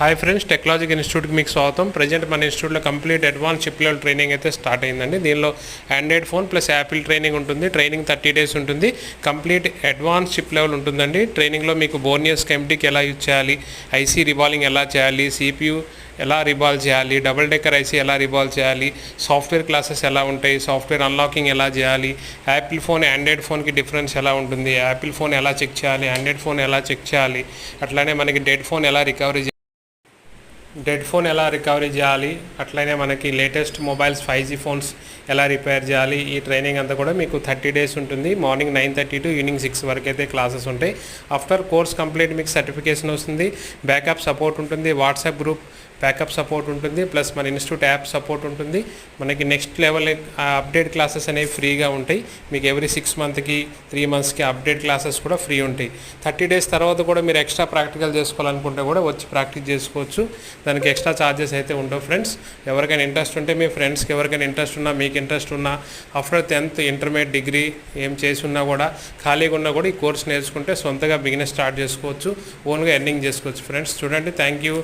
Hi friends technologic ఇన్స్టిట్యూట్కి మీకు స్వాగతం. ప్రజెంట్ మన ఇన్స్టిట్యూట్లో complete advance chip level training అయితే స్టార్ట్ అయిందండి. దీనిలో Android phone plus Apple training ఉంటుంది. ట్రైనింగ్ థర్టీ డేస్ ఉంటుంది. కంప్లీట్ అడ్వాన్స్ చిప్ లెవెల్ ఉంటుందండి. ట్రైనింగ్లో మీకు బోర్నియస్ కెమ్టిక్ ఎలా యూజ్ చేయాలి? ఐసీ రిబాలింగ్ ఎలా చేయాలి? సిపియూ ఎలా రిబాల్ చేయాలి? డబుల్ డెక్కర్ ఐసీ ఎలా రిబాల్ చేయాలి? సాఫ్ట్వేర్ క్లాసెస్ ఎలా ఉంటాయి? సాఫ్ట్వేర్ అన్లాకింగ్ ఎలా చేయాలి? యాపిల్ ఫోన్ ఆండ్రాయిడ్ ఫోన్కి డిఫరెన్స్ ఎలా ఉంటుంది? యాపిల్ ఫోన్ ఎలా చెక్ చేయాలి? ఆండ్రాయిడ్ ఫోన్ ఎలా చెక్ చేయాలి? అట్లానే మనకి డెడ్ ఫోన్ ఎలా రికవరీ డెడ్ ఫోన్ ఎలా రికవరీ చేయాలి? అట్లనే మనకి latest mobiles five G phones ఎలా రిపేర్ చేయాలి? ఈ ట్రైనింగ్ అంతా కూడా మీకు థర్టీ డేస్ ఉంటుంది. Morning nine thirty to evening six వరకు అయితే క్లాసెస్ ఉంటాయి. ఆఫ్టర్ కోర్స్ కంప్లీట్ మీకు సర్టిఫికేషన్ వస్తుంది. బ్యాకప్ సపోర్ట్ ఉంటుంది. వాట్సాప్ గ్రూప్ బ్యాకప్ సపోర్ట్ ఉంటుంది ప్లస్ మన ఇన్స్టిట్యూట్ యాప్ సపోర్ట్ ఉంటుంది. మనకి నెక్స్ట్ లెవెల్ అప్డేట్ క్లాసెస్ అనేవి ఫ్రీగా ఉంటాయి. మీకు ఎవ్రీ సిక్స్ మంత్కి త్రీ మంత్స్కి అప్డేట్ క్లాసెస్ కూడా ఫ్రీ ఉంటాయి. థర్టీ డేస్ తర్వాత కూడా మీరు ఎక్స్ట్రా ప్రాక్టికల్ చేసుకోవాలనుకుంటే కూడా వచ్చి ప్రాక్టీస్ చేసుకోవచ్చు. దానికి ఎక్స్ట్రా ఛార్జెస్ అయితే ఉండవు ఫ్రెండ్స్. ఎవరికైనా ఇంట్రెస్ట్ ఉంటే మీ ఫ్రెండ్స్కి ఎవరికైనా ఇంట్రెస్ట్ ఉన్నా మీకు ఇంట్రెస్ట్ ఉన్నా ఆఫ్టర్ టెన్త్ ఇంటర్మీడియట్ డిగ్రీ ఏం చేసి ఉన్నా కూడా ఖాళీగా ఉన్నా కూడా ఈ కోర్స్ నేర్చుకుంటే సొంతగా బిజినెస్ స్టార్ట్ చేసుకోవచ్చు. ఓన్గా ఎర్నింగ్ చేసుకోవచ్చు ఫ్రెండ్స్. చూడండి. Thank you.